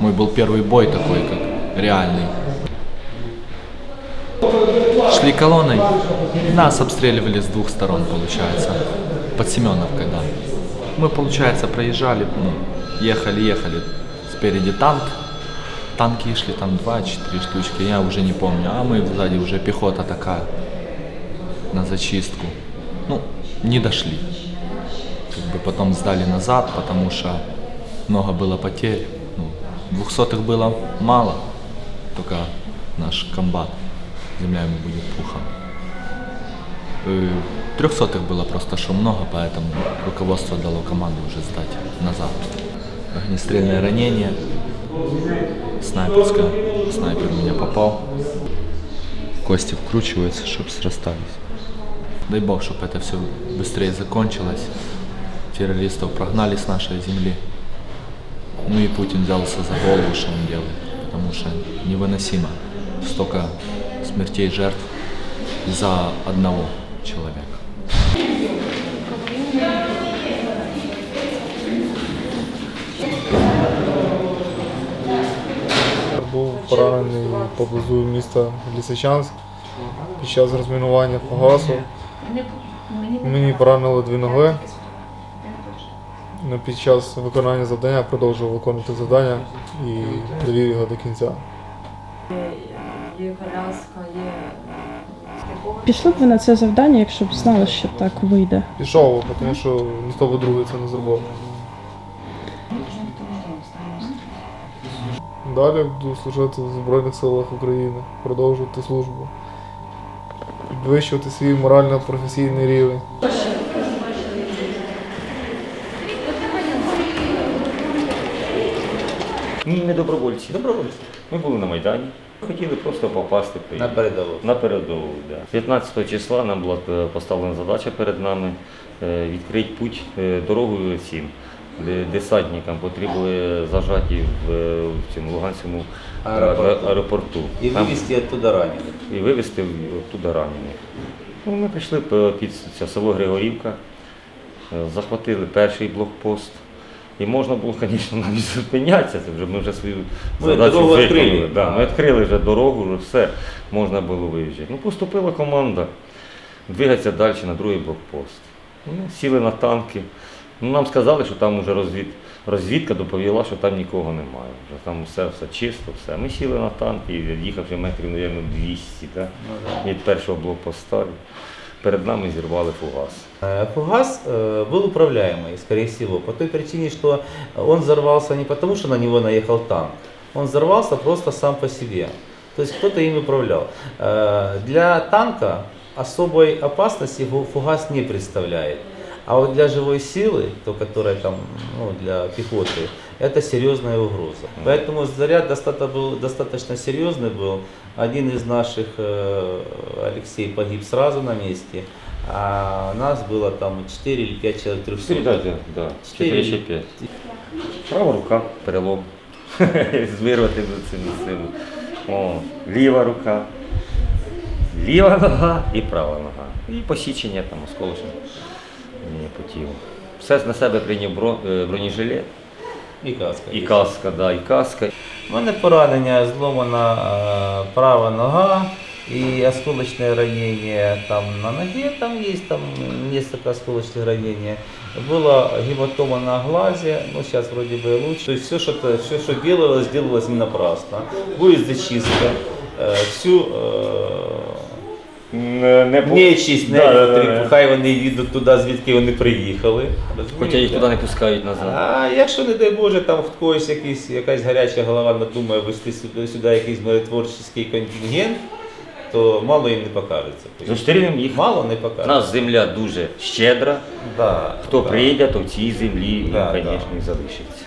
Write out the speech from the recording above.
Мой был первый бой такой, как реальный. Шли колонной, нас обстреливали с двух сторон, получается, под Семеновкой, да. Мы, получается, проезжали, ну, ехали, ехали, спереди танк, танки шли там 2-4 штучки, я уже не помню, а мы сзади уже пехота такая, на зачистку. Ну, не дошли. Как бы потом сдали назад, потому что много было потерь. Ну, двухсотых было мало, только наш комбат, земля ему будет пухом. Э, Трехсотых было просто что много, поэтому руководство дало команду уже сдать назад. Огнестрельное ранение, снайперское, снайпер в меня попал. Кости вкручиваются, чтобы срастались. Дай бог, чтобы это все быстрее закончилось. Террористов прогнали с нашей земли. Ну и Путин взялся за голову, что он делает, потому что невыносимо столько смертей жертв за одного человека. Був поранений поблизу міста Лісичанськ під час розмінування фугасу. Мені поранило дві ноги. Ну, Під час виконання завдання продовжував виконувати завдання і довів його до кінця. Є коляска, є Пішли б ви на це завдання, якщо б знали, що так вийде. Пішов, тому що ніхто би другий це не зробив. Далі буду служити в Збройних силах України, продовжувати службу, підвищувати свій морально-професійний рівень. Ні, не добровольці. Добровольці. Ми були на Майдані. Хотіли просто попасти На передову. на передову. Да. 15 числа нам була е, поставлена задача перед нами е, відкрити путь е, дорогою цим десантникам, котрі були зажаті в, в цьому Луганському Аеропорту. аеропорту. И Там- вывести оттуда раненых. і вивезти туди ранених. Ну, ми прийшли під це село Григорівка, захватили перший блокпост. І можна було, звісно, навіть зупинятися. Це вже ми вже свою Ми задачу дорогу виконали. відкрили. Да, ми відкрили вже дорогу, вже все можна було виїжджати. Ну, поступила команда двигатися далі на другий блокпост. Ну, сіли на танки. Ну, нам сказали, що там вже розвід... розвідка доповіла, що там нікого немає. Вже там все, все чисто, все. Ми сіли на танки, і від'їхавши метрів, мабуть, 200 да? від першого блокпоста Перед нами зірвали фугас. Э, Фугас э, был управляемый, скорее всего, по той причине, что он взорвался не потому, что на него наехал танк, он взорвался просто сам по себе. То есть кто-то им управлял. Э, Для танка особой опасности фу- фугас не представляет. А вот для живой силы, то, которая там, ну, для пехоты, это серьезная угроза. Поэтому заряд достаточно был, достаточно серьезный был. Один из наших, э, Алексей, погиб сразу на месте, а нас было там 4 или 5 человек 300. Передайте, да, Чотири. 4 чи 5. Права рука, перелом. Звирвати до цим цим. О, ліва рука, ліва нога і права нога. І посічення там осколочне Ні, по тілу. Все на себе прийняв бро- е, бронежилет, І каска. і каска, да, і каска. У мене поранення, зломана е, права нога і осколочне ранення там на ноге, там є там несколько осколочных ранений. Была гематома на глазе, ну сейчас вроде бы лучше. То есть все, что, все, что делалось, делалось не напрасно. Будет зачистка. Е, Всю е, не, нечисть, Да, да, да, нелюб, да. хай вони їдуть туди, звідки вони приїхали. Хоча їх Розумієте? туди не пускають назад. А якщо, не дай Боже, там в когось якийсь, якась гаряча голова надумає вести сюди, сюди якийсь миротворчий контингент, то мало їм не покажеться. Зустрінемо їх. Мало не У покажеться. нас земля дуже щедра. Да, Хто да. прийде, то в цій землі, Да, звісно, да. і залишиться.